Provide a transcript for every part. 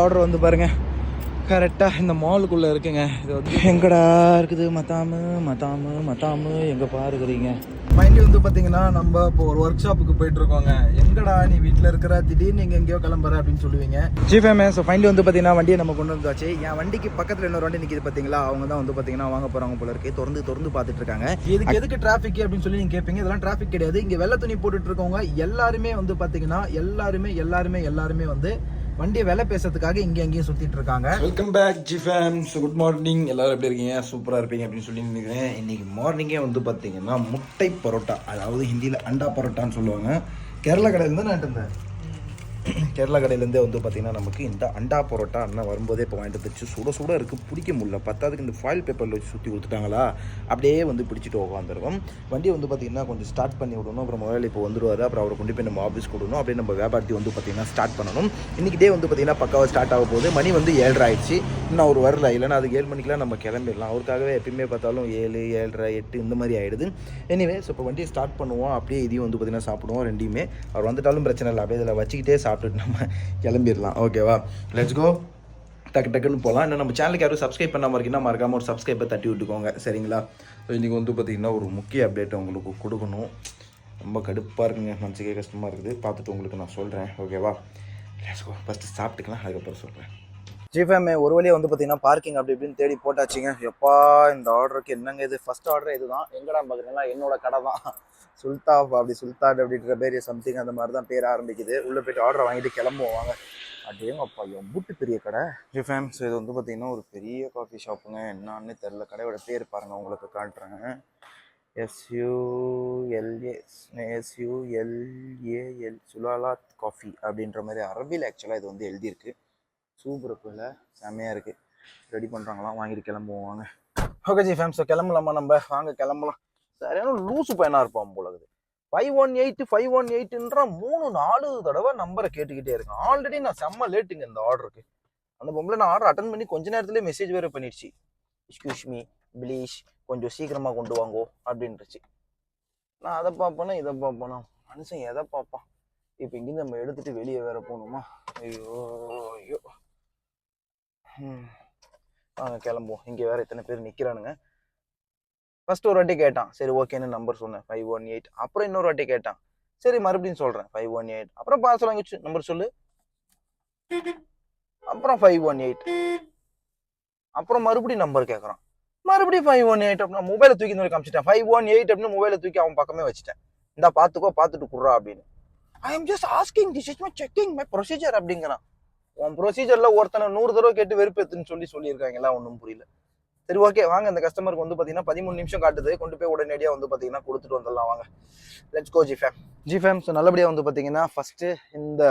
Order வந்து பாருங்க. கரெக்டாக இந்த மாலுக்குள்ளே இருக்குங்க. இது வந்து எங்கடா இருக்குது? மத்தாமு மத்தாமு மத்தாமு எங்கே பாருக்குறீங்க மைண்ட்லி வந்து பார்த்தீங்கன்னா நம்ம இப்போ ஒரு ஒர்க் ஷாப்புக்கு போயிட்டு இருக்கோங்க. எங்கடா நீ வீட்டில் இருக்கிற? திடீர்னு நீங்கள் எங்கேயோ கிளம்புற அப்படின்னு சொல்லுவீங்க. ஜிஃபேமே ஸோ ஃபைனலி வந்து பார்த்தீங்கன்னா வண்டியை நம்ம கொண்டு வந்தாச்சு. என் வண்டிக்கு பக்கத்தில் இன்னொரு வண்டி நிற்கிது பார்த்தீங்களா அவங்க தான் வந்து பார்த்தீங்கன்னா வாங்க போகிறவங்க போல இருக்கு. திறந்து திறந்து பார்த்துட்டு இருக்காங்க. இதுக்கு எதுக்கு டிராஃபிக் அப்படின்னு சொல்லி நீங்கள் கேட்பீங்க இதெல்லாம் டிராஃபிக் கிடையாது. இங்கே வெள்ளை துணி போட்டுட்டு இருக்கவங்க எல்லாருமே வந்து பார்த்தீங்கன்னா எல்லாருமே எல்லாருமே எல்லாருமே வந்து வண்டியை விலை பேசுறதுக்காக இங்கே எங்கேயும் சுற்றிட்டு இருக்காங்க. Welcome back G fams good morning எல்லாரும் எப்படி இருக்கீங்க? சூப்பராக இருப்பீங்க அப்படின்னு சொல்லி நினைக்கிறேன். இன்னைக்கு மார்னிங்கே வந்து பார்த்தீங்கன்னா முட்டை பரோட்டா அதாவது ஹிந்தியில் அண்டா பரோட்டான்னு சொல்லுவாங்க. கேரளா கடையிலேருந்து நான் இருந்தேன் கேரளா கடையிலேருந்தே வந்து பார்த்தீங்கன்னா நமக்கு இந்த அண்டா பரோட்டா அண்ணா வரும்போதே இப்போ வாங்கிட்டு வந்துச்சு சுட சுட இருக்குது பிடிக்க முடியல. பத்தாவதுக்கு இந்த ஃபாயில் பேப்பரில் வச்சு சுற்றி கொடுத்துட்டாங்களா? அப்படியே வந்து பிடிச்சிட்டு உட்காந்துருக்கோம் வண்டி வந்து பார்த்திங்கன்னா கொஞ்சம் ஸ்டார்ட் பண்ணி விடணும். அப்புறம் முதல்ல இப்போ வந்துருவார். அப்புறம் அவரை கொண்டு போய் நம்ம ஆஃபீஸ் கொடுக்கணும் அப்படியே நம்ம வியாபாரத்தை வந்து பார்த்தீங்கன்னா ஸ்டார்ட் பண்ணணும். இன்றைக்கி டே வந்து பார்த்தீங்கன்னா பக்காவாக ஸ்டார்ட் ஆக போகுது. மணி வந்து ஏழரை ஆயிடுச்சு. இன்னும் அவர் வரல. இல்லைன்னா அது ஏழு மணிக்கெலாம் நம்ம கிளம்பிடலாம். அவருக்காகவே எப்பயுமே பார்த்தாலும் ஏழு ஏழரை எட்டு இந்த மாதிரி ஆகிடுது எனிவே ஸோ இப்போ வண்டியை ஸ்டார்ட் பண்ணுவோம். அப்படியே இதையும் வந்து பார்த்தீங்கன்னா சாப்பிடுவோம். ரெண்டையுமே. அவர் வந்துட்டாலும் பிரச்சனை இல்லை. அப்படியே இதில் வச்சுக்கிட்டே சாப்பிட்டுட்டு நம்ம கிளம்பிடலாம். ஓகேவா லெட்ஸ் கோ டக்கு டக்குன்னு போகலாம் இன்னும் நம்ம சேனலுக்கு யாரும் சப்ஸ்கிரைப் பண்ணாமல் இருக்கீங்கன்னா மறக்காமல் ஒரு சப்ஸ்கிரைப்பை தட்டி விட்டுக்கோங்க. சரிங்களா? ஸோ இன்றைக்கி வந்து பார்த்திங்கன்னா ஒரு முக்கிய அப்டேட் உங்களுக்கு கொடுக்கணும். ரொம்ப கடுப்பாக இருக்குங்க. மனசுக்கே கஷ்டமாக இருக்குது. பார்த்துட்டு உங்களுக்கு நான் சொல்கிறேன் ஓகேவா லெட்ஸ் கோ ஃபஸ்ட்டு சாப்பிட்டுக்கலாம். அதுக்கப்புறம் சொல்கிறேன் ஜிஃபேமே ஒரு வழியாக வந்து பார்த்தீங்கன்னா பார்க்கிங் அப்படி இப்படின்னு தேடி போட்டாச்சுங்க. எப்பா இந்த ஆர்டருக்கு என்னங்க இது? ஃபஸ்ட் ஆர்டர் இதுதான். எங்கடா பார்க்குறீங்களா என்னோட கடை தான். சுல்தாஃப் அப்படி சுல்தான் அப்படின்ற பேர் சம்திங் அந்த மாதிரி தான் பேர் ஆரம்பிக்குது. உள்ளே போயிட்டு ஆர்டர் வாங்கிட்டு கிளம்புவாங்க அப்படியே அப்பா என் எம்புட்டு பெரிய கடை. ஜிஃபேம் ஸோ இது வந்து பார்த்தீங்கன்னா ஒரு பெரிய காஃபி ஷாப்புங்க என்னன்னு தெரில கடையோட பேர் பாருங்கள் உங்களுக்கு காட்டுறேங்க எஸ்யூஎல்ஏ எஸ்யூஎல்ஏஎல் சுலாலாத் காஃபி அப்படின்ற மாதிரி அரபியில் ஆக்சுவலாக இது வந்து எழுதியிருக்கு. சூப்பர் இருக்குல்ல செம்மையாக இருக்குது ரெடி பண்ணுறாங்களாம் வாங்கிட்டு கிளம்புவாங்க ஓகே ஜி ஃபேம் ஸோ கிளம்பலாமா நம்ம? வாங்க கிளம்பலாம். சரியான லூசு பையனாக இருப்பான் போல இருக்குது five one eight five one எயிட்டுன்ற மூணு நாலு தடவை நம்பரை கேட்டுக்கிட்டே இருக்கேன். ஆல்ரெடி நான் செம்ம லேட்டுங்க இந்த ஆர்டருக்கு அந்த பொம்பளை நான் ஆர்டர் அட்டன் பண்ணி கொஞ்ச நேரத்துலேயே மெசேஜ் வேறு பண்ணிடுச்சு. எக்ஸ்கியூஸ் மீ ப்ளீஸ் கொஞ்சம் சீக்கிரமாக கொண்டு வாங்கோ அப்படின்றச்சு. நான் அதை பார்ப்பேனா இதை பார்ப்பேனா? மனுஷன் எதை பார்ப்பான்? இப்போ இங்கேருந்து நம்ம எடுத்துகிட்டு வெளியே வேற போகணுமா? ஐயோ ஐயோ. ம். வாங்க கிளம்புவோம். இங்கே வேற இத்தனை பேர் நிற்கிறானுங்க ஃபர்ஸ்ட் ஒரு வாட்டி கேட்டான். சரி ஓகேன்னு நம்பர் சொன்னேன்? ஃபைவ் ஒன் எயிட் அப்புறம் இன்னொரு வாட்டி கேட்டான். சரி மறுபடியும் சொல்கிறேன் ஃபைவ் ஒன் எயிட் அப்புறம் பார்சல் வாங்கிச்சு நம்பர் சொல்லு. அப்புறம் ஃபைவ் ஒன் எயிட் அப்புறம் மறுபடியும் நம்பர் கேட்குறான் மறுபடியும் ஃபைவ் ஒன் எயிட் அப்படின்னா மொபைலை தூக்கி இந்த காமிச்சிட்டேன். ஃபைவ் ஒன் எயிட் அப்படின்னு மொபைலை தூக்கி அவன் பக்கமே வச்சுட்டேன். இந்தா பார்த்துக்கோ பார்த்துட்டு குடுறா அப்படின்னு. I am just asking this is my checking my procedure அப்படிங்கிறான். உன் ப்ரொசீஜரில் ஒருத்தனை நூறு தடவை கேட்டு வெறுப்பேத்துன்னு சொல்லி சொல்லியிருக்காங்களா ஒன்றும் புரியல. சரி ஓகே வாங்க இந்த கஸ்டமருக்கு வந்து பார்த்தீங்கன்னா பதிமூணு நிமிஷம் காட்டுது. கொண்டு போய் உடனடியாக வந்து பார்த்தீங்கன்னா கொடுத்துட்டு வந்துடலாம். வாங்க. Let's go G fame G fame so நல்லபடியாக வந்து பார்த்தீங்கன்னா ஃபஸ்ட்டு இந்த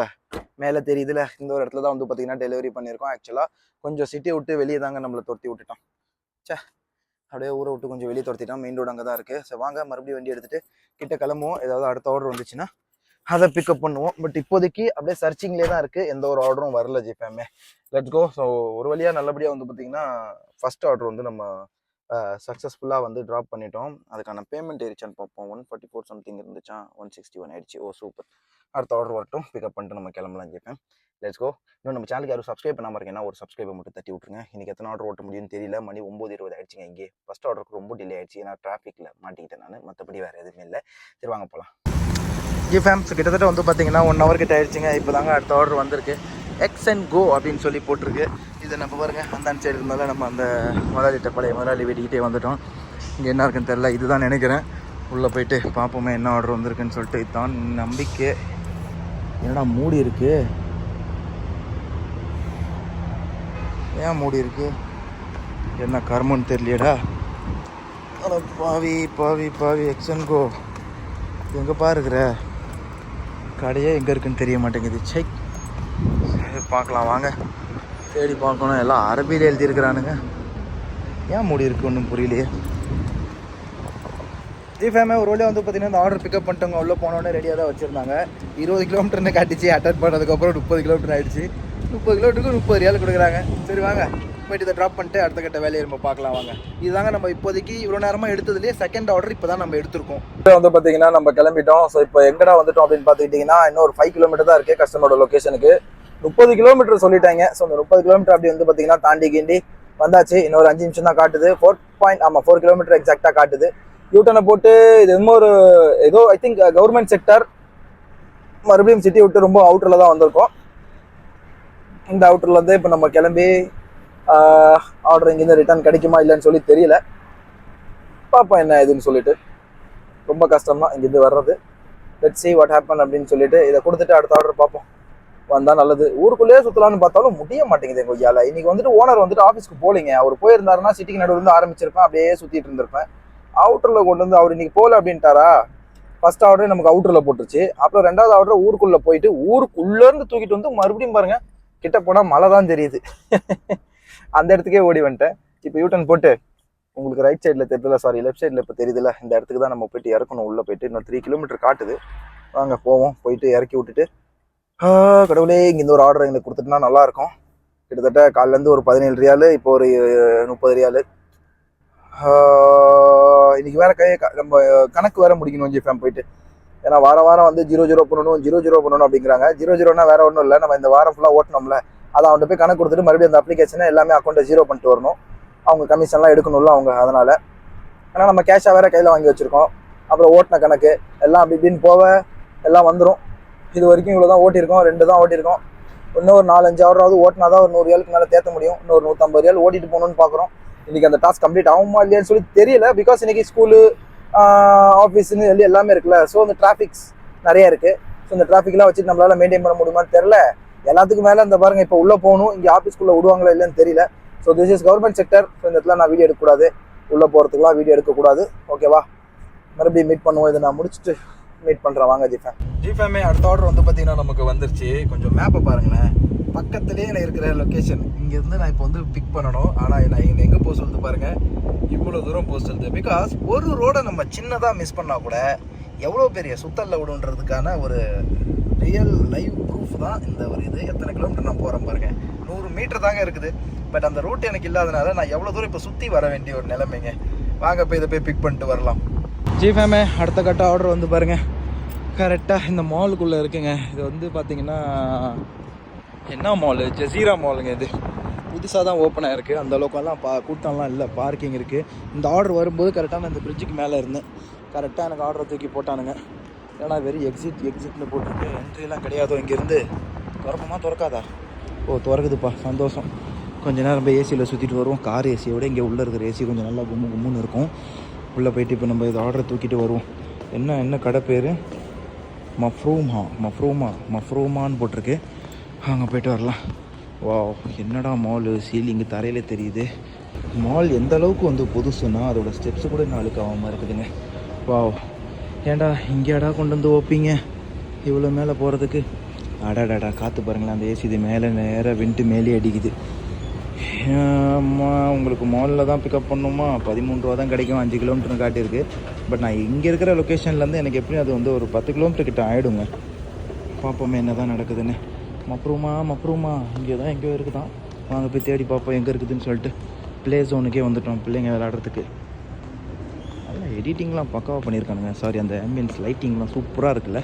மேலே தெரியுதுல இந்த ஒரு இடத்துல தான் வந்து பார்த்தீங்கன்னா டெலிவரி பண்ணியிருக்கோம். ஆக்சுவலாக கொஞ்சம் சிட்டி விட்டு வெளியே தாங்க நம்மளை துரத்தி விட்டுட்டோம். சே அப்படியே ஊரை விட்டு கொஞ்சம் வெளியே துரத்திட்டோம். மெயின் ரோடு அங்கே தான் இருக்குது ஸோ வாங்க மறுபடியும் வண்டி எடுத்துகிட்டு கிட்ட கிளம்புவோம். ஏதாவது அடுத்த ஆர்டர் வந்துச்சுன்னா அதை பிக்கப் பண்ணுவோம். பட் இப்போதைக்கு அப்படியே சர்ச்சிங்லேயே தான் இருக்குது எந்த ஒரு ஆர்டரும் வரல ஜிபேமே லெட்ஸ் கோ ஸோ ஒரு வழியாக நல்லபடியாக வந்து பார்த்தீங்கன்னா ஃபர்ஸ்ட் ஆர்டர் வந்து நம்ம சக்ஸஸ்ஃபுல்லாக வந்து ட்ராப் பண்ணிட்டோம். அதுக்கான பேமெண்ட் ஏறிச்சான்னு பார்ப்போம். ஒன் ஃபார்ட்டி ஃபோர் சம்திங் இருந்துச்சா? ஒன் சிக்ஸ்டி ஒன் ஆயிடுச்சு. ஓ சூப்பர் அடுத்த ஆர்டர் வரட்டும். பிக்கப் பண்ணிட்டு நம்ம கிளம்பலாம் ஜிபேன் லெட்ஸ் கோ இன்னும் நம்ம சேனலுக்கு யாரும் சப்ஸ்கிரைப் பண்ணாமல் இருக்கீங்கன்னா ஒரு சப்ஸ்கிரைபை மட்டும் தட்டி விட்ருங்க இன்னைக்கு எத்தனை ஆர்டர் ஓட்ட முடியும்னு தெரியல. மணி ஒம்பது இருபது ஆயிடுச்சுங்க இங்கே ஃபஸ்ட் ஆர்டருக்கு ரொம்ப டிலே ஆயிடுச்சு. ஏன்னா டிராஃபிக்கில் மாட்டிக்கிட்டேன் நான். மற்றபடி வேறு எதுவுமே இல்லை. சரி வாங்க போகலாம் ஜி ஃபேம்ஸ் கிட்டத்தட்ட வந்து பார்த்தீங்கன்னா ஒன் ஹவர் கிட்ட ஆயிடுச்சுங்க. இப்போ தாங்க அடுத்த ஆர்டர் வந்திருக்கு. எக்ஸ் அண்ட் கோ அப்படின்னு சொல்லி போட்டிருக்கு. இதை நம்ம பாருங்க. அந்த சைடு இருந்தால நம்ம அந்த முதலாளிட்ட பழைய முதலாளி வீட்டுக்கிட்டே வந்துட்டோம். இங்கே என்ன இருக்குன்னு தெரில இதுதான் நினைக்கிறேன். உள்ளே போயிட்டு பார்ப்போமே என்ன ஆர்டர் வந்திருக்குன்னு சொல்லிட்டு. இதுதான் நம்பிக்கை. என்னடா மூடி இருக்கு? ஏன் மூடி இருக்கு? என்ன கர்மன்னு தெரியலையடா. பாவி பாவி பாவி. எக்ஸன் கோ எங்கே பாருக்கிற? கடையே எங்கே இருக்குன்னு தெரிய மாட்டேங்குது. சை சரி, பார்க்கலாம் வாங்க. தேடி பார்க்கணும். எல்லாம் அரபியில் எழுதியிருக்கிறானுங்க. ஏன் மூடி இருக்கு? ஒன்றும் புரியலையே. ஜிஃபேமே ஒரு வழியாக வந்து பார்த்தீங்கன்னா இந்த ஆர்டர் பிக்கப் பண்ணிட்டவங்க உள்ளே போனோடனே ரெடியாக தான் வச்சுருந்தாங்க. இருபது கிலோமீட்டர்னு காட்டிச்சு. அட்டன் பண்ணதுக்கப்புறம் முப்பது கிலோமீட்டர் ஆயிடுச்சு. முப்பது கிலோமீட்டருக்கு முப்பது ரியால் கொடுக்குறாங்க. சரி வாங்க. போயிட்டு இதை ட்ராப் பண்ணிட்டு அடுத்த கட்ட வேலையை நம்ம பார்க்கலாம் வாங்க. இதுதாங்க நம்ம இப்போதைக்கு இவ்வளோ நேரமாக எடுத்ததுலேயே செகண்ட் ஆர்டர் இப்போ தான் நம்ம எடுத்திருக்கோம். இப்போ வந்து பார்த்தீங்கன்னா நம்ம கிளம்பிட்டோம். ஸோ இப்போ எங்கடா வந்துட்டோம் அப்படின்னு பார்த்துக்கிட்டிங்கன்னா இன்னும் ஒரு ஃபைவ் கிலோமீட்டர் தான் இருக்குது கஸ்டமரோட லொக்கேஷனுக்கு முப்பது கிலோமீட்டர் சொல்லிட்டாங்க. ஸோ அந்த முப்பது கிலோமீட்டர் அப்படி வந்து பார்த்தீங்கன்னா தாண்டி கிண்டி வந்தாச்சு. இன்னொரு அஞ்சு நிமிஷம் தான் காட்டுது. ஃபோர் பாயிண்ட் ஆமாம் ஃபோர் கிலோமீட்டர் எக்ஸாக்டாக காட்டுது. யூட்டனை போட்டு இது என்னமோ ஒரு ஏதோ ஐ திங்க் கவர்மெண்ட் செக்டர் மறுபடியும் சிட்டி விட்டு ரொம்ப அவுட்டரில் தான் வந்திருக்கோம். இந்த அவுட்டர்லேருந்து இப்போ நம்ம கிளம்பி ஆர்டர் இங்கேருந்து ரிட்டர்ன் கிடைக்குமா இல்லைன்னு சொல்லி தெரியல. பார்ப்போம் என்ன இதுன்னு சொல்லிட்டு. ரொம்ப கஷ்டம் தான் இங்கேருந்து வர்றது. லெட் சி வாட் ஹேப்பன் அப்படின்னு சொல்லிட்டு இதை கொடுத்துட்டு அடுத்த ஆர்டர் பார்ப்போம். வந்தால் நல்லது. ஊருக்குள்ளேயே சுற்றலாம்னு பார்த்தாலும் முடிய மாட்டேங்குது எங்கள் ஐயாவில் இன்றைக்கி வந்துட்டு ஓனர் வந்துட்டு ஆஃபீஸ்க்கு போலிங்க அவர் போயிருந்தாருன்னா சிட்டிக்கு நடுவில் இருந்து ஆரம்பிச்சிருப்பேன். அப்படியே சுற்றிட்டு இருந்திருப்பேன். அவுட்டரில் கொண்டு வந்து அவர் இன்னைக்கு போகல அப்படின்ட்டாரா? ஃபர்ஸ்ட் ஆர்டர் நமக்கு அவுட்டரில் போட்டுருச்சு. அப்புறம் ரெண்டாவது ஆர்டர் ஊருக்குள்ளே போயிட்டு ஊருக்குள்ளேருந்து தூக்கிட்டு வந்து மறுபடியும் பாருங்கள் கிட்ட போனால் மழை தான் தெரியுது. அந்த இடத்துக்கே ஓடி வந்துட்டேன். இப்போ யூட்டன் போட்டு உங்களுக்கு ரைட் சைடில் தெரியுதுல சாரி லெஃப்ட் சைடில் இப்போ தெரியுதுல இந்த இடத்துக்கு தான் நம்ம போயிட்டு இறக்கணும் உள்ளே போயிட்டு இன்னும் த்ரீ கிலோமீட்டர் காட்டுது. வாங்க போவோம் போயிட்டு இறக்கி விட்டுட்டு கடவுளே இங்கே ஒரு ஆர்டர் எங்களுக்கு கொடுத்துட்டுனா நல்லாயிருக்கும். கிட்டத்தட்ட காலிலேருந்து ஒரு பதினேழு ரியாலு இப்போ ஒரு முப்பது ரியாலு. இன்றைக்கி வேறு வேற கை க- நம்ம கணக்கு வேற முடிக்கணும் ஜிஃபேம் போயிட்டு. ஏன்னா வாரம் வாரம் வந்து ஜீரோ ஜீரோ பண்ணணும் ஜீரோ ஜீரோ பண்ணணும் அப்படிங்கிறாங்க. ஜீரோ ஜீரோனா வேறு ஒன்றும் இல்லை நம்ம இந்த வாரம் ஃபுல்லாக ஓட்டணும்ல அதை அவன்கிட்ட போய் கணக்கு கொடுத்துட்டு மறுபடியும் அந்த அப்ளிகேஷனை எல்லாமே அக்கௌண்ட்டை ஜீரோ பண்ணிட்டு வரணும். அவங்க கமிஷன்லாம் எடுக்கணும்ல அவங்க அதனால். ஆனால் நம்ம கேஷாக வேற கையில் வாங்கி வச்சிருக்கோம். அப்புறம் ஓட்டின கணக்கு எல்லாம் அப்படி இப்படின்னு போக எல்லாம் வந்துடும் இது வரைக்கும் இவ்வளோ தான் ஓட்டியிருக்கோம் ரெண்டு தான் ஓட்டியிருக்கோம். இன்னும் ஒரு நாலஞ்சு ஆர்டராவது ஓட்டினா தான் ஒரு நூறு ஏழுக்கு மேலே தேத்த முடியும். இன்னொரு நூற்றம்பது ஏழு ஓட்டிட்டு போகணும்னு பார்க்குறோம் இன்னைக்கு அந்த டாஸ்க் கம்ப்ளீட் ஆகுமா இல்லையான்னு சொல்லி தெரியல. பிகாஸ் இன்றைக்கி ஸ்கூலு ஆஃபீஸ்னு சொல்லி எல்லாமே இருக்குல்ல. ஸோ அந்த டிராஃபிக்ஸ் நிறையா இருக்குது ஸோ இந்த டிராஃபிக்லாம் வச்சுட்டு நம்மளால் மெயின்டைன் பண்ண முடியுமான்னு தெரில எல்லாத்துக்கும் மேலே இந்த பாருங்க இப்போ உள்ளே போகணும். இங்கே ஆஃபீஸ்க்குள்ளே விடுவாங்களா இல்லைன்னு தெரியல. So this is government sector so இந்த இடத்துல நான் வீடியோ எடுக்கக்கூடாது. உள்ளே போகிறதுக்குலாம் வீடியோ எடுக்கக்கூடாது. ஓகேவா மறுபடியும் மீட் பண்ணுவோம். இதை நான் முடிச்சுட்டு மீட் பண்ணுறேன் வாங்க ஜிஃபேம் ஜிஃபேமே அடுத்த ஆர்டர் வந்து பார்த்தீங்கன்னா நமக்கு வந்துருச்சு. கொஞ்சம் மேப்பை பாருங்களேன். பக்கத்துலேயே நான் இருக்கிற லொக்கேஷன் இங்கேருந்து நான் இப்போ வந்து பிக் பண்ணணும். ஆனால் நான் இங்கே எங்கே போக சொல்லுது பாருங்கள் இவ்வளோ தூரம் போக சொல்லுது பிகாஸ் ஒரு ரோடை நம்ம சின்னதாக மிஸ் பண்ணால் கூட எவ்வளோ பெரிய சுத்தல்ல விடுன்றதுக்கான ஒரு ரியல் லைவ் ப்ரூஃப் தான் இந்த ஒரு இது. எத்தனை கிலோமீட்டர் நான் போகிறேன் பாருங்கள் நூறு மீட்டர் தாங்க இருக்குது. பட் அந்த ரூட் எனக்கு இல்லாதனால நான் எவ்வளோ தூரம் இப்போ சுற்றி வர வேண்டிய ஒரு நிலைமைங்க. வாங்க போய் இதை போய் பிக் பண்ணிட்டு வரலாம். ஜி ஃபேமே அடுத்த கட்ட ஆர்டர் வந்து பாருங்க. கரெக்டாக இந்த மாலுக்குள்ளே இருக்குங்க. இது வந்து பார்த்தீங்கன்னா என்ன மாலு ஜசீரா மாலுங்க இது. புதுசாக தான் ஓப்பன் ஆகிருக்கு அந்த அளவுக்குலாம் பா கூட்டம்லாம் இல்லை. பார்க்கிங் இருக்குது இந்த ஆர்டர் வரும்போது கரெக்டாக நான் இந்த பிரிட்ஜுக்கு மேலே இருந்தேன். கரெக்டாக எனக்கு ஆர்டரை தூக்கி போட்டானுங்க. ஏன்னா வெறும் எக்ஸிட் எக்ஸிட்னு போட்டுருக்கு. என்ட்ரிலாம் கிடையாதோ இங்கேருந்து. திறப்போமா திறக்காதா? ஓ திறக்குதுப்பா. சந்தோஷம். கொஞ்ச நேரம் போய் ஏசியில் சுற்றிட்டு வருவோம். கார் ஏசியை விட இங்கே உள்ளே இருக்கிற ஏசி கொஞ்சம் நல்லா கும்மு கும்முன்னு இருக்கும். உள்ளே போயிட்டு இப்போ நம்ம இது ஆர்டரை தூக்கிட்டு வருவோம். என்ன என்ன கடை பேர்? மஃப்ரூமா மஃப்ரூமா மஃப்ரூமான்னு போட்டிருக்கு. அங்கே போயிட்டு வரலாம். வாவ் என்னடா மாலு சீலிங்கு தரையில் தெரியுது. மால் எந்த அளவுக்கு வந்து புதுசுன்னா அதோடய ஸ்டெப்ஸு கூட நாளுக்கு ஆகாமல் இருக்குதுங்க. வா ஏன்டா இங்கேடா கொண்டு வந்து ஓப்பிங்க? இவ்வளோ மேலே போகிறதுக்கு அடாடாடா காற்று பாருங்களேன் அந்த ஏசி இது மேலே நேராக விண்ட்டு மேலே அடிக்குது. அம்மா உங்களுக்கு மாலில் தான் பிக்கப் பண்ணணுமா பதிமூணு ரூபா தான் கிடைக்கும் அஞ்சு கிலோமீட்டர்னு காட்டியிருக்கு. பட் நான் இங்கே இருக்கிற லொக்கேஷன்லேருந்து எனக்கு எப்படியும் அது வந்து ஒரு பத்து கிலோமீட்டர் கிட்ட ஆகிடுங்க பார்ப்போமே என்ன தான் நடக்குதுன்னு. மப்ரூமா மப்ரூமா இங்கே தான் எங்கேயோ இருக்குதான். வாங்க போய் தேடி பார்ப்போம் எங்கே இருக்குதுன்னு சொல்லிட்டு. ப்ளே ஜோனுக்கே வந்துட்டோம் பிள்ளைங்க விளாட்றதுக்கு எடிட்டிங்லாம் பக்காவாக பண்ணியிருக்கானுங்க சாரி அந்த ஆம்பியன்ஸ் லைட்டிங்லாம் சூப்பராக இருக்குல்ல.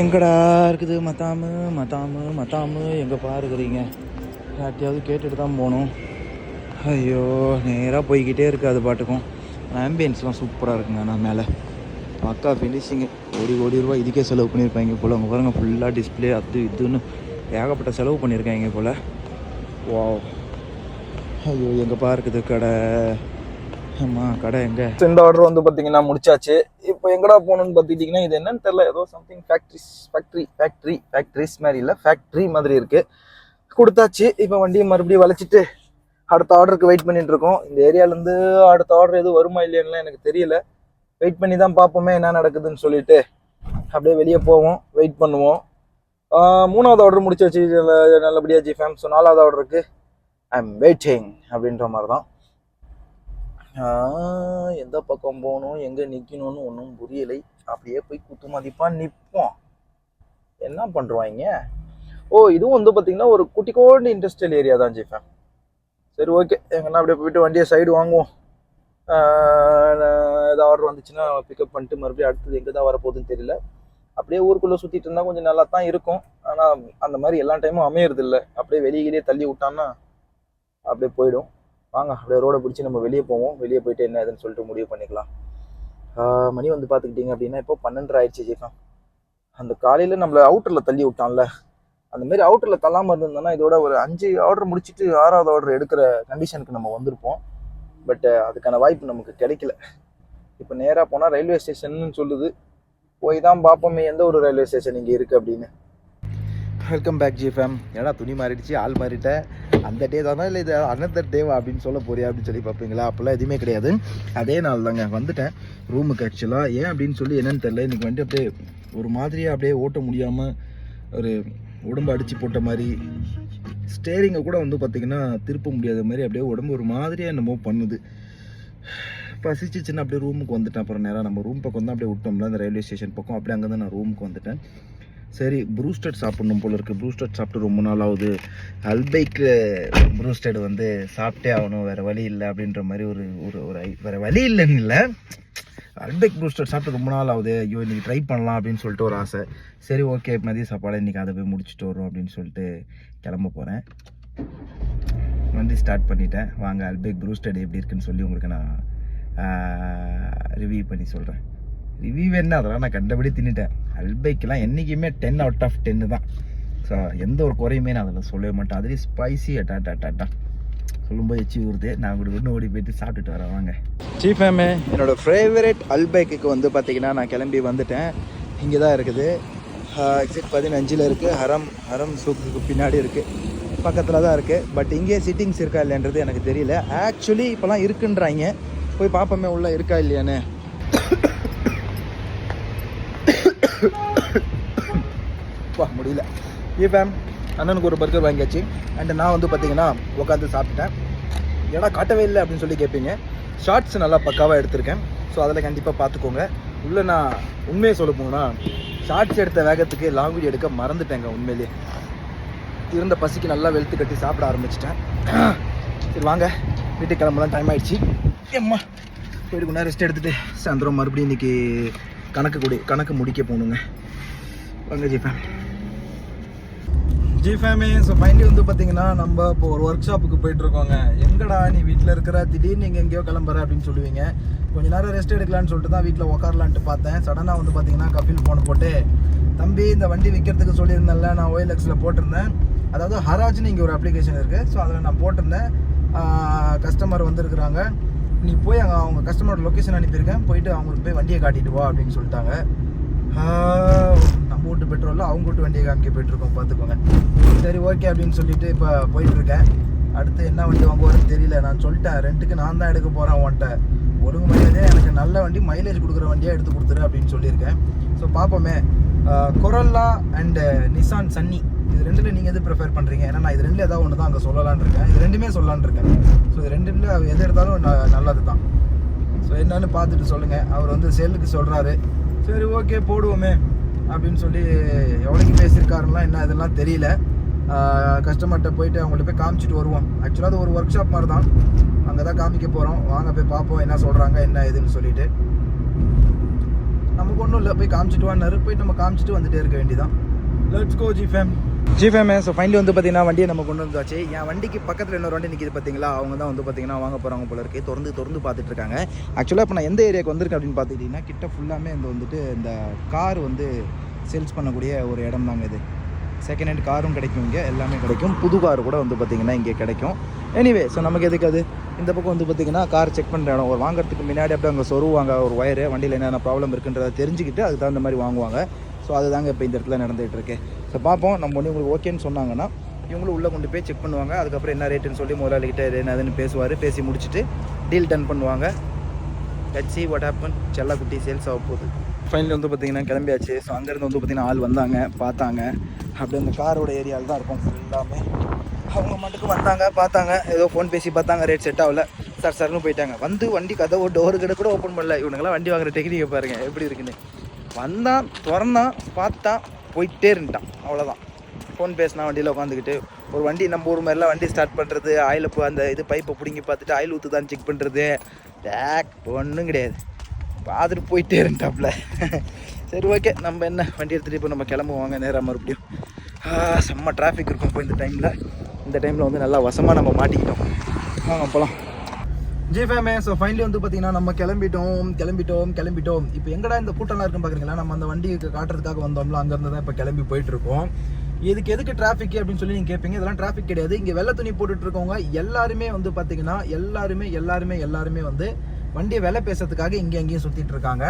எங்கடா இருக்குது மத்தாமு மத்தாமு மத்தாமு? எங்கே பாருக்குறீங்க? யார்ட்டையாவது கேட்டுட்டு தான் போகணும். ஐயோ நேராக போய்கிட்டே இருக்குது அது பாட்டுக்கும். ஆம்பியன்ஸ்லாம் சூப்பராக இருக்குங்க நான் மேலே. பக்கா ஃபினிஷிங்கு கோடி கோடி ரூபா இதுக்கே செலவு பண்ணியிருப்பாங்க போல். அவங்க பாருங்கள் ஃபுல்லாக டிஸ்ப்ளே அது இதுன்னு ஏகப்பட்ட செலவு பண்ணியிருக்காங்க போல். வா ஐயோ எங்கேப்பா இருக்குது கடை? ஆமாம் கடை எங்க? இந்த ஆர்டர் வந்து பார்த்தீங்கன்னா முடிச்சாச்சு. இப்போ எங்கடா போகணும்னு பார்த்துக்கிட்டிங்கன்னா இது என்னன்னு தெரியல. ஏதோ something factories factory factory factories மாதிரி இல்லை ஃபேக்ட்ரி மாதிரி இருக்குது கொடுத்தாச்சு. இப்போ வண்டியை மறுபடியும் வளைச்சிட்டு அடுத்த ஆர்டருக்கு வெயிட் பண்ணிட்டு இருக்கோம். இந்த ஏரியாலேருந்து அடுத்த ஆர்டர் எதுவும் வருமா இல்லையான்லாம் எனக்கு தெரியல. வெயிட் பண்ணி தான் பார்ப்போமே என்ன நடக்குதுன்னு சொல்லிட்டு அப்படியே வெளியே போவோம் வெயிட் பண்ணுவோம். மூணாவது ஆர்டர் முடிச்சாச்சு. நல்ல- நல்லபடியா ஜி ஃபேம் ஸோ நாலாவது ஆர்டருக்கு ஐ எம் வெயிட்டிங் அப்படின்ற மாதிரி தான் எந்த பக்கம் போகணும் எங்கே நிற்கணும்னு ஒன்றும் புரியலை. அப்படியே போய் குத்து மதிப்பாக நிற்போம் என்ன பண்ணுருவாங்க ஓ இதுவும் வந்து பார்த்தீங்கன்னா ஒரு குட்டிக்கோண்டு இண்டஸ்ட்ரியல் ஏரியா தான் ஜிஃபேன் சரி ஓகே எங்கன்னா அப்படியே போயிட்டு வண்டியை சைடு வாங்குவோம். ஏதாவது ஆர்டர் வந்துச்சுன்னா பிக்கப் பண்ணிட்டு மறுபடியும் அடுத்தது எங்கே தான் வரப்போகுதுன்னு தெரியல. அப்படியே ஊருக்குள்ளே சுற்றிட்டு இருந்தால் கொஞ்சம் நல்லா தான் இருக்கும். ஆனால் அந்த மாதிரி எல்லா டைமும் அமையறதில்ல. அப்படியே வெளியிலேயே தள்ளி விட்டான்னா அப்படியே போயிடும். வாங்க அப்படியே ரோடை பிடிச்சி நம்ம வெளியே போவோம். வெளியே போயிட்டு என்ன ஏதுன்னு சொல்லிட்டு முடிவு பண்ணிக்கலாம். மணி வந்து பார்த்துக்கிட்டிங்க அப்படின்னா இப்போ பன்னெண்டரை ஆயிடுச்சு ஜெயிக்கலாம் அந்த காலையில் நம்மளை அவுட்டரில் தள்ளி விட்டான்ல. அந்த மாதிரி அவுட்டரில் தள்ளாமல் இருந்ததுன்னா இதோட ஒரு அஞ்சு ஆர்டர் முடிச்சுட்டு ஆறாவது ஆர்டர் எடுக்கிற கண்டிஷனுக்கு நம்ம வந்திருப்போம். பட் அதுக்கான வாய்ப்பு நமக்கு கிடைக்கல. இப்போ நேராக போனால் ரயில்வே ஸ்டேஷன்னு சொல்லுது. போய் தான் பார்ப்போமே எந்த ஒரு ரயில்வே ஸ்டேஷன் இங்கே இருக்குது அப்படின்னு. வெல்கம் பேக் ஜிஎஃப்எம் ஏன்னா துணி மாறிடுச்சு ஆள் மாறிட்டேன் அந்த டே தானா இல்லை இது அனதர் டேவா அப்படின்னு சொல்ல போறியா அப்படின்னு சொல்லி பார்ப்பீங்களா? அப்போல்லாம் எதுவுமே கிடையாது. அதே நாள் தாங்க வந்துட்டேன். ரூமுக்கு ஆக்சுவலாக ஏன் அப்படின்னு சொல்லி என்னன்னு தெரியல. இன்னைக்கு வந்துட்டு அப்படியே ஒரு மாதிரியாக அப்படியே ஓட்ட முடியாமல் ஒரு உடம்பு அடித்து போட்ட மாதிரி. ஸ்டேரிங்கை கூட வந்து பார்த்திங்கன்னா திருப்ப முடியாத மாதிரி அப்படியே உடம்பு ஒரு மாதிரியாக என்னமோ பண்ணுது. பசிச்சிச்சுன்னா அப்படியே ரூமுக்கு வந்துட்டேன். அப்புறம் நேராக நம்ம ரூம் பக்கம் தான் அப்படியே விட்டோம்ல அந்த ரயில்வே ஸ்டேஷன் பக்கம். அப்படியே அங்கே தான் நான் ரூமுக்கு வந்துட்டேன். சரி ப்ரூஸ்டட் சாப்பிடணும் போல இருக்குது ப்ரூஸ்டட் சாப்பிட்டு ரொம்ப நாள் ஆகுது. அல்பைக்கு ப்ரூஸ்டட் வந்து சாப்பிட்டே ஆகணும் வேறு வழி இல்லை அப்படின்ற மாதிரி ஒரு ஒரு ஒரு ஐ- வேற வழி இல்லைன்னு இல்லை. அல்பைக் ப்ரூஸ்டட் சாப்பிட்டு ரொம்ப நாள் ஆகுது. ஐயோ இன்றைக்கி ட்ரை பண்ணலாம் அப்படின்னு சொல்லிட்டு ஒரு ஆசை. சரி ஓகே மதிய சாப்பாடு இன்றைக்கி அதை போய் முடிச்சுட்டு வரோம் அப்படின்னு சொல்லிட்டு கிளம்ப போகிறேன் வண்டி ஸ்டார்ட் பண்ணிட்டேன். வாங்க அல்பைக் ப்ரூஸ்டட் எப்படி இருக்குன்னு சொல்லி உங்களுக்கு நான் ரிவ்யூ பண்ணி சொல்கிறேன் ரிவ்யூ என்ன? அதெல்லாம் நான் கண்டபடி தின்னுட்டேன். அல்பைக்கெலாம் என்றைக்குமே டென் அவுட் ஆஃப் டென்னு தான். ஸோ எந்த ஒரு குறையுமே நான் அதில் சொல்லவே மாட்டேன். அதுலேயும் ஸ்பைசி அட்டா டா டா சொல்லும்போது எச்சி ஊறுது. நான் கூட ஒன்று ஓடி போயிட்டு சாப்பிட்டுட்டு வரேன். வாங்க. சீஃப் ஃபேமே என்னோட ஃபேவரட் அல்பைக்கு வந்து பார்த்தீங்கன்னா நான் கிளம்பி வந்துட்டேன். இங்கே தான் இருக்குது. எக்ஸிட் பதினஞ்சில் இருக்குது ஹரம் ஹரம் சூக்குக்கு பின்னாடி இருக்குது பக்கத்தில் தான் இருக்குது பட் இங்கே சிட்டிங்ஸ் இருக்கா இல்லைன்றது எனக்கு தெரியல. ஆக்சுவலி இப்போலாம் இருக்குன்றாங்க. போய் பார்ப்போமே உள்ள இருக்கா இல்லையான்னு. வா முடியல. ஃபேம் அண்ணனுக்கு ஒரு பர்கர் வாங்கியாச்சு. அண்ட் நான் வந்து பார்த்தீங்கன்னா உட்காந்து சாப்பிட்டேன். ஏன்னா காட்டவே இல்லை அப்படின்னு சொல்லி கேட்பீங்க ஷார்ட்ஸ் நல்லா பக்காவாக எடுத்திருக்கேன். ஸோ அதில் கண்டிப்பாக பார்த்துக்கோங்க உள்ளே நான் உண்மையை சொல்ல போனால் ஷார்ட்ஸ் எடுத்த வேகத்துக்கு லாங் வீடியோ எடுக்க மறந்துட்டேங்க உண்மையிலேயே இருந்த பசிக்கு நல்லா வெளுத்து கட்டி சாப்பிட ஆரம்பிச்சிட்டேன். சரி வாங்க. வீட்டுக்கு கிளம்பலாம். டைம் ஆயிடுச்சு. ஏம்மா போயிட்டு கொஞ்ச ரெஸ்ட் எடுத்துகிட்டு சாயந்தரம் மறுபடியும் இன்னைக்கு கணக்கு கொடி கணக்கு முடிக்க போகணுங்க. வாங்க ஜிஃபேம் ஜிஃபேமே ஸோ ஃபைனலி வந்து பார்த்தீங்கன்னா நம்ம இப்போ ஒரு ஒர்க் ஷாப்புக்கு போயிட்டுருக்கோங்க எங்கடா நீ வீட்டில் இருக்கிற? திடீர்னு நீங்கள் எங்கேயோ கிளம்புற அப்படின்னு சொல்லுவீங்க. கொஞ்ச நேரம் ரெஸ்ட் எடுக்கலான்னு சொல்லிட்டு தான் வீட்டில் உட்காரலான்ட்டு பார்த்தேன். சடனாக வந்து பார்த்தீங்கன்னா கபில் ஃபோன் போட்டு தம்பி இந்த வண்டி விற்கிறதுக்கு சொல்லியிருந்தேன்ல நான் ஓஎல்எக்ஸில் போட்டிருந்தேன். அதாவது ஹராஜ்னு இங்கே ஒரு அப்ளிகேஷன் இருக்குது ஸோ அதில் நான் போட்டிருந்தேன். கஸ்டமர் வந்திருக்கிறாங்க. நீ போய் அங்கே அவங்க கஸ்டமரோட லொக்கேஷன் அனுப்பியிருக்கேன். போயிட்டு அவங்களுக்கு போய் வண்டியை காட்டிட்டு வா அப்படின்னு சொல்லிட்டாங்க. நம்ம வீட்டு பெட்ரோலில் அவங்க வீட்டு வண்டியை காமிக்க போயிட்டுருக்கோம் பார்த்துக்கோங்க. சரி ஓகே அப்படின்னு சொல்லிட்டு இப்போ போயிட்டுருக்கேன். அடுத்து என்ன வண்டி வாங்குவாருன்னு தெரியல. நான் சொல்லிட்டேன் ரெண்டுக்கு நான் தான் எடுக்க போகிறேன் உன்ட்ட ஒழுங்கு மரியாதையாக எனக்கு நல்ல வண்டி மைலேஜ் கொடுக்குற வண்டியாக எடுத்து கொடுத்துரு அப்படின்னு சொல்லியிருக்கேன். ஸோ பார்ப்போமே. கொரல்லா அண்டு நிசான் சன்னி இது ரெண்டில் நீங்கள் எது ப்ரிஃபர் பண்ணுறீங்க ஏன்னா நான் இது ரெண்டில் ஏதாவது ஒன்று தான் அங்கே சொல்லலான் இருக்கேன். இது ரெண்டுமே சொல்லலான்னு இருக்கேன். ஸோ இது ரெண்டு ரெண்டுல எது எடுத்தாலும் ந- நல்லது தான் ஸோ என்னன்னு பார்த்துட்டு சொல்லுங்கள் அவர் வந்து சேலுக்கு சொல்கிறாரு சரி ஓகே போடுவோமே அப்படின்னு சொல்லி எவ்வளோக்கு பேசியிருக்காருலாம் என்ன இதெல்லாம் தெரியல. கஸ்டமர்கிட்ட போயிட்டு அவங்கள்ட்ட போய் காமிச்சிட்டு வருவோம். ஆக்சுவலாக அது ஒரு ஒர்க் ஷாப் மாதிரி தான் அங்கே தான் காமிக்க போகிறோம் வாங்க போய் பார்ப்போம் என்ன சொல்கிறாங்க என்ன ஏதுன்னு சொல்லிட்டு. நமக்கு ஒன்றும் இல்லை. போய் காமிச்சிட்டு வான்னாரு. போய் நம்ம காமிச்சிட்டு வந்துட்டே இருக்க வேண்டியதான் லெட்ஸ் கோ ஜி ஃபேம் ஜிஃபேமே ஸோ ஃபைனலி வந்து பார்த்தீங்கன்னா வண்டியை நம்ம கொண்டு வந்தாச்சு. என் வண்டிக்கு பக்கத்தில் இன்னொரு வண்டி நிற்கிது பார்த்தீங்களா அவங்க தான் வந்து பார்த்தீங்கன்னா வாங்க போகிறவங்க போல இருக்கு. திறந்து திறந்து பார்த்துட்டு இருக்காங்க ஆக்சுவலாக இப்போ நான் எந்த ஏரியாவுக்கு வந்திருக்கேன் அப்படின்னு பார்த்துக்கிட்டிங்கன்னா கிட்ட ஃபுல்லாமே இந்த வந்துட்டு இந்த கார் வந்து சேல்ஸ் பண்ணக்கூடிய ஒரு இடம் தாங்க இது. செகண்ட் ஹேண்ட் காரும் கிடைக்கும் இங்கே எல்லாமே கிடைக்கும். புது கார் கூட வந்து பார்த்திங்கன்னா இங்கே கிடைக்கும். எனிவே ஸோ நமக்கு எதுக்கு அது? இந்த பக்கம் வந்து பார்த்திங்கன்னா கார் செக் பண்ணுற இடம். ஒரு வாங்குறதுக்கு முன்னாடி அப்படியே அங்கே சொருவாங்க ஒரு ஒயரு வண்டியில் என்னென்ன ப்ராப்ளம் இருக்குன்றதை தெரிஞ்சுக்கிட்டு அதுக்கு தகுந்த மாதிரி வாங்குவாங்க. ஸோ அதுதாங்க இப்போ இந்த இடத்துல நடந்துகிட்டு இருக்கு. ஸோ பார்ப்போம். நம்ம ஒன்று உங்களுக்கு ஓகேன்னு சொன்னாங்கன்னா இவங்களும் உள்ளே கொண்டு போய் செக் பண்ணுவாங்க. அதுக்கப்புறம் என்ன ரேட்டுன்னு சொல்லி முதலாளிகிட்ட என்னதுன்னு பேசுவார். பேசி முடிச்சுட்டு டீல் டன் பண்ணுவாங்க. லெட் சி வாட் ஹேப்பன் செல்லாக்குட்டி சேல்ஸ் ஆக போகுது. ஃபைனலி வந்து பார்த்தீங்கன்னா கிளம்பியாச்சு. ஸோ அங்கேருந்து வந்து பார்த்தீங்கன்னா ஆள் வந்தாங்க பார்த்தாங்க. அப்படி அந்த காரோட ஏரியாவில் தான் இருக்கும் எல்லாமே. அவங்க மட்டுக்கு வந்தாங்க பார்த்தாங்க. ஏதோ ஃபோன் பேசி பார்த்தாங்க ரேட் செட் ஆகல. சார் சார்னு போயிட்டாங்க. வந்து வண்டி கதவு டோரு கடை கூட ஓப்பன் பண்ணல. இவனுங்கெல்லாம் வண்டி வாங்குற டெக்னிக்கை பாருங்கள் எப்படி இருக்குன்னு. வந்தான் திறந்தான் பார்த்தான். போயிட்டே இருந்துட்டான். அவ்வளோதான் ஃபோன் பேசினா வண்டியில் உட்காந்துக்கிட்டு ஒரு வண்டி நம்ம ஊர் மாதிரிலாம் வண்டி ஸ்டார்ட் பண்ணுறது ஆயில் அந்த இது பைப்பை பிடுங்கி பார்த்துட்டு ஆயில் ஊற்றுதான்னு செக் பண்ணுறது டேக் ஒன்றும் கிடையாது. பார்த்துட்டு போயிட்டே இருந்துட்டாப்புல சரி ஓகே நம்ம என்ன வண்டி எடுத்துகிட்டு இப்போ நம்ம கிளம்புவாங்க நேராக மறுபடியும். செம்ம டிராஃபிக் இருக்கும் இப்போ இந்த டைமில் இந்த டைமில் வந்து நல்லா வசமாக நம்ம மாட்டிக்கிட்டோம். வாங்க போகலாம் ஜி ஃபேமே ஸோ ஃபைனலி வந்து பார்த்தீங்கன்னா நம்ம கிளம்பிட்டோம் கிளம்பிட்டோம் கிளம்பிட்டோம். இப்போ எங்கடா இந்த கூட்டம்லாம் இருக்குன்னு பார்க்குறீங்களா நம்ம அந்த வண்டிக்கு காட்டுறதுக்காக வந்தோம்ல அங்கேருந்து தான் இப்போ கிளம்பி போயிட்டு இருக்கோம் இதுக்கு எதுக்கு டிராஃபிக் அப்படின்னு சொல்லி நீங்கள் கேட்பீங்க இதெல்லாம் டிராஃபிக் கிடையாது. இங்கே வெள்ளை துணி போட்டுட்டு இருக்கவங்க எல்லாருமே வந்து பார்த்தீங்கன்னா எல்லாருமே எல்லாருமே எல்லாருமே வந்து வண்டியை விலை பேசுறதுக்காக இங்கே அங்கேயும் சுற்றிட்டு இருக்காங்க.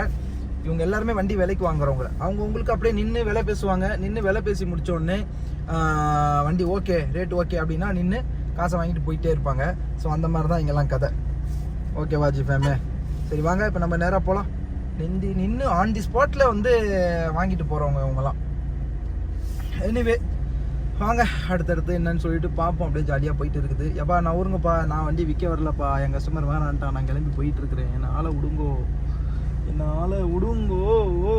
இவங்க எல்லாருமே வண்டி விலைக்கு வாங்குறவங்க. அவங்க உங்களுக்கு அப்படியே நின்று விலை பேசுவாங்க. நின்று விலை பேசி முடிச்சோடனே வண்டி ஓகே ரேட் ஓகே அப்படின்னா நின்று காசை வாங்கிட்டு போயிட்டே இருப்பாங்க. ஸோ அந்த மாதிரி தான் இங்கெல்லாம் கதை. ஓகேவா ஜி ஃபேமே சரி வாங்க இப்போ நம்ம நேராக போகலாம் நின்று நின்று ஆன் தி ஸ்பாட்டில் வந்து வாங்கிட்டு போகிறவங்க இவங்கெல்லாம் எனிவே வாங்க அடுத்தடுத்து என்னன்னு சொல்லிட்டு பார்ப்போம். அப்படியே ஜாலியாக போயிட்டு இருக்குது. எப்பா நான் ஊருங்கப்பா. நான் வண்டி விற்க வரலப்பா. என் கஸ்டமர் வேணான்ட்டான் நான் கிளம்பி போயிட்டு இருக்கிறேன். என்னால் விடுங்கோ. என்னால் விடுங்கோ. ஓ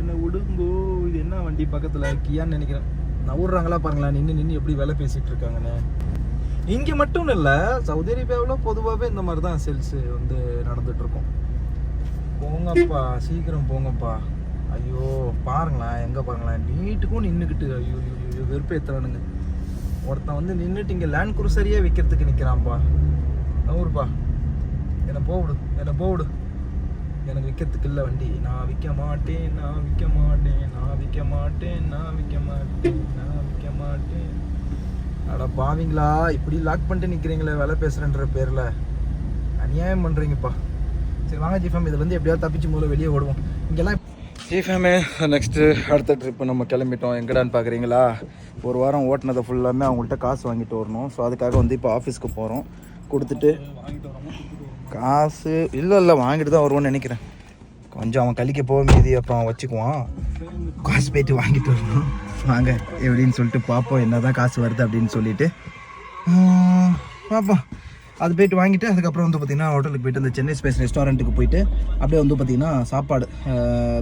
என்ன என்னை விடுங்கோ. இது என்ன வண்டி பக்கத்தில் கியான்னு நினைக்கிறேன். நான் ஊடுறாங்களா பாருங்களேன். நின்று நின்று எப்படி வேலை பேசிகிட்டு இருக்காங்கன்னு. இங்கே மட்டும் இல்லை சவுதி அரேபியாவில் பொதுவாகவே இந்த மாதிரி தான் சேல்ஸ் வந்து நடந்துட்டு இருக்கும் போங்கப்பா சீக்கிரம் போங்கப்பா. ஐயோ பாருங்களேன் எங்கே பாருங்களேன் நீட்டுக்கும் நின்றுக்கிட்டு ஐயோ ஐயோ, வெறுப்பு ஏற்றுறானுங்க ஒருத்தன் வந்து நின்றுட்டு இங்கே லேண்ட் குருசரியே விற்கிறதுக்கு நிற்கிறான்ப்பா நூறுப்பா என்னை போவிடு என்னை போவிடு. எனக்கு விற்கிறதுக்கு இல்லை வண்டி. நான் விற்க மாட்டேன் நான் விற்க மாட்டேன் நான் விற்க மாட்டேன் நான் விற்க மாட்டேன் நான் விற்க மாட்டேன். அட பாவிங்களா? இப்படி லாக் பண்ணிட்டு நிற்கிறீங்களே வேலை பேசுகிறேன்ற பேரில். அநியாயம் பண்ணுறீங்கப்பா சரி வாங்க ஜிஃபேம் இதுலேருந்து எப்படியாவது தப்பிச்சு முதல்ல வெளியே ஓடுவோம். இங்கெல்லாம் ஜிஃபேமே நெக்ஸ்ட்டு அடுத்த ட்ரிப்பு நம்ம கிளம்பிட்டோம். எங்கடான்னு பார்க்குறீங்களா ஒரு வாரம் ஓட்டினதை ஃபுல்லாமே அவங்கள்ட்ட காசு வாங்கிட்டு வரணும். ஸோ அதுக்காக வந்து இப்போ ஆஃபீஸ்க்கு போகிறோம் கொடுத்துட்டு காசு இல்லை இல்லை வாங்கிட்டு தான் வருவோன்னு நினைக்கிறேன். கொஞ்சம் அவன் கழிக்க போக மீதி அப்புறம் அவன் வச்சுக்குவான். காசு போயிட்டு வாங்கிட்டு வரணும். வாங்க எப்படின்னு சொல்லிட்டு பார்ப்போம் என்ன தான் காசு வருது அப்படின்னு சொல்லிட்டு. பார்ப்போம் அது போயிட்டு வாங்கிட்டு அதுக்கப்புறம் வந்து பார்த்திங்கன்னா ஹோட்டலுக்கு போயிட்டு அந்த சென்னை ஸ்பேஸ் ரெஸ்டாரண்ட்டுக்கு போயிட்டு அப்படியே வந்து பார்த்திங்கன்னா சாப்பாடு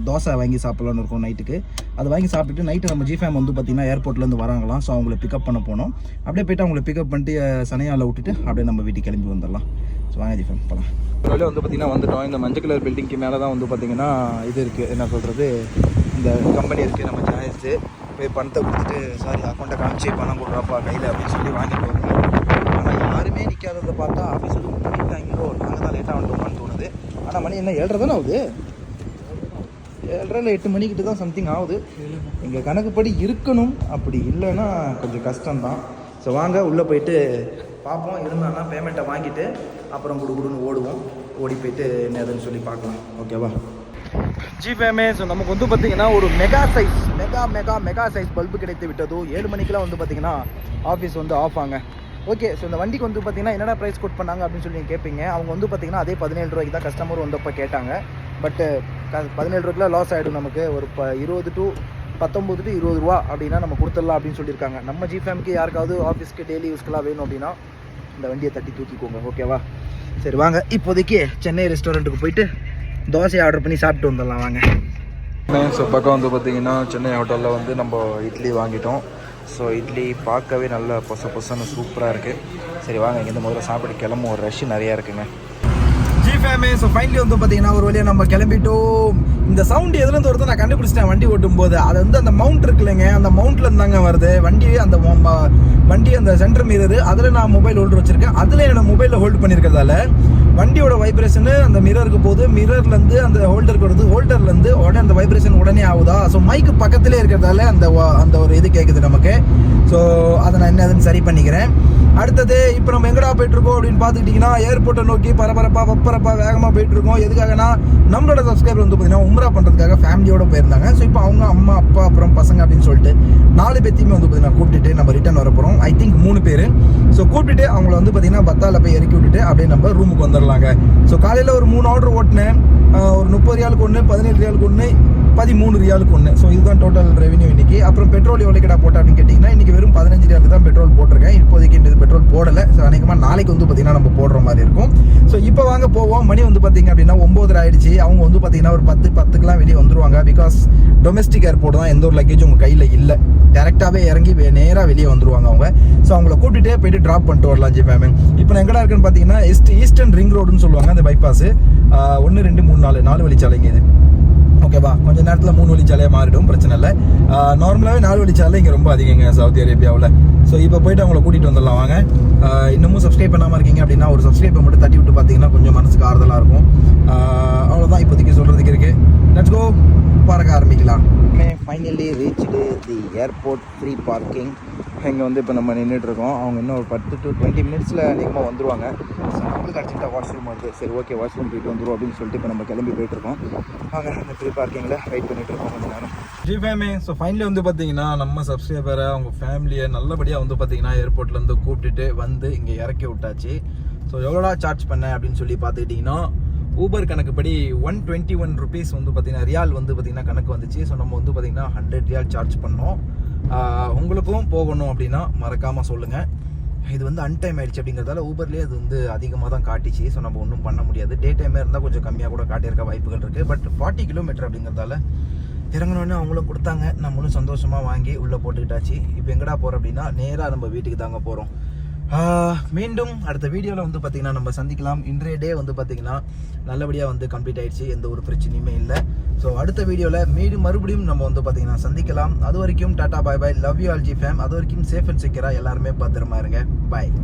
தோசை வாங்கி சாப்பிட்லான்னு இருக்கும் நைட்டுக்கு அதை வாங்கி சாப்பிட்டுட்டு நைட்டு நம்ம ஜிஃபேம் வந்து பார்த்திங்கன்னா ஏர்போர்ட்லேருந்து வராங்களாம். ஸோ அவங்கள பிக்கப் பண்ண போனோம். அப்படியே போயிட்டு அவங்கள பிக்கப் பண்ணிட்டு அஹ், சனையால விட்டுட்டு அப்படியே நம்ம வீட்டுக்கு கிளம்பி வந்துடலாம். ஸோ வாங்க ஜிஃபேம் போகலாம் வெளியே வந்து பார்த்திங்கன்னா வந்துட்டோம். இந்த மஞ்சள் கலர் பில்டிங்க்கு மேலே தான் வந்து பார்த்திங்கன்னா இது இருக்குது என்ன சொல்கிறது இந்த கம்பெனி இருக்குது நம்ம ஜாயஸு போய் பணத்தை கொடுத்துட்டு சாரி அக்கௌண்ட்டை காமிச்சு பணம் கொடுறாப்பா கையில் அப்படின்னு சொல்லி வாங்கிட்டு வரணும் ஆனால் யாருமே நிற்காததை பார்த்தா ஆஃபீஸ் வந்து பண்ணிட்டாங்களோ நாங்கள் தான் லேட்டாக வந்துட்டோமான்னு தோணுது. ஆனால் மணி என்ன ஏழரை தானே ஆகுது? ஏழரை இல்லை எட்டு மணிக்கிட்ட தான் சம்திங் ஆகுது. எங்கள் கணக்குப்படி இருக்கணும். அப்படி இல்லைன்னா கொஞ்சம் கஷ்டம்தான். ஸோ வாங்க உள்ளே போயிட்டு பார்ப்போம். இருந்தான்னா பேமெண்ட்டை வாங்கிட்டு அப்புறம் குடு குடுன்னு ஓடுவோம். ஓடி போயிட்டு என்ன ஏதுன்னு சொல்லி பார்க்கலாம். ஓகேவா? ஜிபேமே. ஸோ நமக்கு வந்து பார்த்தீங்கன்னா ஒரு mega size mega mega mega size bulb கிடைத்து விட்டதோ ஏழு மணிக்கெலாம் வந்து பார்த்தீங்கன்னா ஆஃபீஸ் வந்து ஆஃப் ஆங்க. ஓகே ஸோ இந்த வண்டிக்கு வந்து பார்த்தீங்கன்னா என்னடா ப்ரைஸ் கோட் பண்ணாங்க அப்படின்னு சொல்லி நீங்கள் கேட்பீங்க அவங்க வந்து பார்த்தீங்கன்னா அதே பதினேழு ரூபாய்க்கு தான் கஸ்டமர் வந்தப்போ கேட்டாங்க. பட்டு பதினேழு ரூபாய்க்குலாம் லாஸ் ஆகிடும் நமக்கு. ஒரு ப இருபது டு பத்தொம்பது டு இருபது ரூபா அப்படின்னா நம்ம கொடுத்துடலாம் அப்படின்னு சொல்லியிருக்காங்க. நம்ம ஜிபேமுக்கு யாருக்காவது ஆஃபீஸ்க்கு டெய்லி யூஸ்க்கெலாம் வேணும் அப்படின்னா இந்த வண்டியை தட்டி தூக்கிக்கோங்க. ஓகேவா சரி வாங்க. இப்போதைக்கு சென்னை ரெஸ்டாரண்ட்டுக்கு போயிட்டு தோசை ஆர்டர் பண்ணி சாப்பிட்டு வந்துடலாம் வாங்க. ஸோ பக்கம் வந்து பார்த்தீங்கன்னா சென்னை ஹோட்டலில் வந்து நம்ம இட்லி வாங்கிட்டோம். ஸோ இட்லி பார்க்கவே நல்ல பொச பொசன்னு சூப்பராக இருக்குது சரி வாங்க இங்கேருந்து முதல்ல சாப்பிட்டு கிளம்பும் ஒரு ரஷ் நிறையா இருக்குங்க. ஜி ஃபேமே ஸோ ஃபைனலி வந்து பார்த்தீங்கன்னா ஒரு வழியாக நம்ம கிளம்பிட்டோம். இந்த சவுண்ட் எதுலேருந்து வருது நான் கண்டுபிடிச்சிட்டேன் வண்டி ஓட்டும் போது அது வந்து அந்த மவுண்ட் இருக்குல்லங்க. அந்த மவுண்ட்ல இருந்தாங்க வருது. வண்டி அந்த வண்டி அந்த சென்டர் மிரர் அதில் நான் மொபைல் ஹோல்டர் வச்சிருக்கேன். அதில் என்னோட மொபைலில் ஹோல்ட் பண்ணியிருக்கிறதால வண்டியோட வைப்ரேஷனு அந்த மிரருக்கு போகுது. மிரர்லேருந்து அந்த ஹோல்டருக்கு வருது. ஹோல்டர்லேருந்து உடனே அந்த வைப்ரேஷன் உடனே ஆகுதா? ஸோ மைக்கு பக்கத்திலே இருக்கிறதால அந்த அந்த ஒரு இது கேட்குது நமக்கு. ஸோ அதை நான் என்னதுன்னு சரி பண்ணிக்கிறேன். அடுத்தது இப்போ நம்ம எங்கடா போயிட்டு இருக்கோம் அப்படின்னு பார்த்துக்கிட்டிங்கன்னா ஏர்போர்ட்டை நோக்கி பரபரப்பாக பப்பரப்பாக வேகமாக போயிட்டு இருக்கோம் எதுக்காகனா நம்மளோட சப்ஸ்கிரைபர் வந்து பார்த்தீங்கன்னா உம்ரா பண்ணுறதுக்காக ஃபேமிலியோட போயிருந்தாங்க. ஸோ இப்போ அவங்க அம்மா அப்பா அப்புறம் பசங்க அப்படின்னு சொல்லிட்டு நாலு பேத்தையுமே வந்து பார்த்தீங்கன்னா கூப்பிட்டுட்டு நம்ம ரிட்டர்ன் வர போகிறோம் ஐ திங்க் மூணு பேர். ஸோ கூப்பிட்டுட்டு அவங்கள வந்து பார்த்தீங்கன்னா பத்தால போய் இறக்கி விட்டுட்டு அப்படியே நம்ம ரூமுக்கு வந்துடலாங்க ஸோ காலையில் ஒரு மூணு ஆர்டர் ஓட்டினேன். ஒரு முப்பது ரியாலுக்கு ஒன்று பதினேழு ரியாலுக்கு ஒன்று பதிமூணு ரியாலுக்கு ஒன்று ஸோ இதுதான் டோட்டல் ரெவன்யூ இன்னைக்கு. அப்புறம் பெட்ரோல் எவ்வளோ கிட்ட போட்டா அப்படின்னு கேட்டிங்கன்னா இன்னைக்கு வெறும் பதினஞ்சு ரியாலுக்கு தான் பெட்ரோல் போட்டிருக்கேன். இப்போதைக்கு இந்த பெட்ரோல் போடலை. ஸோ அநேகமாக நாளைக்கு வந்து பார்த்தீங்கன்னா நம்ம போடுற மாதிரி இருக்கும். ஸோ இப்போ வாங்க போவோம். மணி வந்து பார்த்தீங்க அப்படின்னா ஒம்போதரை ஆயிடுச்சு. அவங்க வந்து பார்த்தீங்கன்னா ஒரு பத்து பத்துக்குலாம் வெளியே வந்துருவாங்க. பிகாஸ் டொமஸ்டிக் ஏர்போர்ட் தான் எந்த ஒரு லக்கேஜும் உங்கள் கையில் இல்லை. டேரெக்டாகவே இறங்கி நேராக வெளியே வந்துருவாங்க அவங்க. ஸோ அவங்கள கூட்டிகிட்டே போயிட்டு ட்ராப் பண்ணிட்டு வரலாம் ஜி ஃபேமிலி இப்போ நான் எங்கடா இருக்குன்னு பார்த்தீங்கன்னா ஈஸ்ட் ஈஸ்டர்ன் ரிங் ரோடுன்னு சொல்லுவாங்க அந்த பைபாஸ் ஒன்று ரெண்டு மூணு நாலு நாலு வழிச்சாலைங்க இது. ஓகேவா கொஞ்ச நேரத்தில் மூணு வழிச்சாலையாக மாறிடும் பிரச்சனை இல்லை. நார்மலாகவே நாலு வழிச்சாலை இங்கே ரொம்ப அதிகங்க சவுதி அரேபியாவில். ஸோ இப்போ போயிட்டு அவங்கள கூட்டிகிட்டு வந்துடலாம் வாங்க. இன்னமும் சப்ஸ்கிரைப் பண்ணாமல் இருக்கீங்க அப்படின்னா ஒரு சப்ஸ்கிரைப்பை மட்டும் தட்டி விட்டு பார்த்தீங்கன்னா கொஞ்சம் மனசுக்கு ஆறுதலாக இருக்கும். ஆஹ் அவ்வளவுதான். இப்போதைக்கு சொல்கிறதுக்கு இருக்குது லெட்ஸ் கோ பறக்க ஆரம்பிக்கலாம். Finally reached the airport free parking இங்கே வந்து இப்போ நம்ம நின்றுட்டு இருக்கோம். அவங்க இன்னும் ஒரு பத்து டு டுவெண்ட்டி மினிட்ஸில் அதிகமாக வந்துருவாங்க. ஸோ நம்மளுக்கு அடிச்சுட்டா வாஷ்ரூம் வருது சரி ஓகே வாஷ்ரூம் போயிட்டு வந்துருவோம் அப்படின்னு சொல்லிட்டு இப்போ நம்ம கிளம்பி போயிட்டு இருக்கோம். வாங்க இந்த ஃப்ரீ பார்க்கிங்கில் வெயிட் பண்ணிட்டு இருக்கோம் கொஞ்ச நேரம். ஜி ஃபேமே ஸோ ஃபைனலி வந்து பார்த்தீங்கன்னா நம்ம சப்ஸ்கிரைபரை அவங்க ஃபேமிலியை நல்லபடியாக வந்து பார்த்தீங்கன்னா ஏர்போர்ட்லேருந்து கூப்பிட்டுட்டு வந்து இங்கே இறக்கி விட்டாச்சு. ஸோ எவ்வளோடா சார்ஜ் பண்ண அப்படின்னு சொல்லி பார்த்துக்கிட்டிங்கன்னா ஊபர் கணக்குப்படி ஒன் டுவெண்ட்டி ஒன் ருபீஸ் வந்து பார்த்தீங்கன்னா ரியால் வந்து பார்த்தீங்கன்னா கணக்கு வந்துச்சு. ஸோ நம்ம வந்து பார்த்தீங்கன்னா ஹண்ட்ரட் ரியால் சார்ஜ் பண்ணோம். உங்களுக்கும் போகணும் அப்படின்னா மறக்காமல் சொல்லுங்கள் இது வந்து அன்டைம் ஆயிடுச்சு அப்படிங்கிறதால ஊபர்லேயே அது வந்து அதிகமாக தான் காட்டிச்சு. ஸோ நம்ம ஒன்றும் பண்ண முடியாது. டே டைமே இருந்தால் கொஞ்சம் கம்மியாக கூட காட்டியிருக்க வாய்ப்புகள் இருக்குது பட் ஃபார்ட்டி கிலோமீட்டர் அப்படிங்கிறதால இறங்கினோடனே அவங்களும் கொடுத்தாங்க. நம்மளும் சந்தோஷமாக வாங்கி உள்ளே போட்டுக்கிட்டாச்சு. இப்போ எங்கடா போகிறோம் அப்படின்னா நேராக நம்ம வீட்டுக்கு தாங்க போகிறோம் மீண்டும் அடுத்த வீடியோவில் வந்து பார்த்திங்கன்னா நம்ம சந்திக்கலாம். இன்றைய டே வந்து பார்த்திங்கன்னா நல்லபடியாக வந்து கம்ப்ளீட் ஆயிடுச்சு. எந்த ஒரு பிரச்சனையுமே இல்லை. ஸோ அடுத்த வீடியோவில் மீண்டும் மறுபடியும் நம்ம வந்து பார்த்திங்கன்னா சந்திக்கலாம். அது வரைக்கும் tata bye bye love you all G fame அது வரைக்கும் சேஃப் அண்ட் செக்யூராக எல்லாருமே பத்திரமா இருங்க. பாய்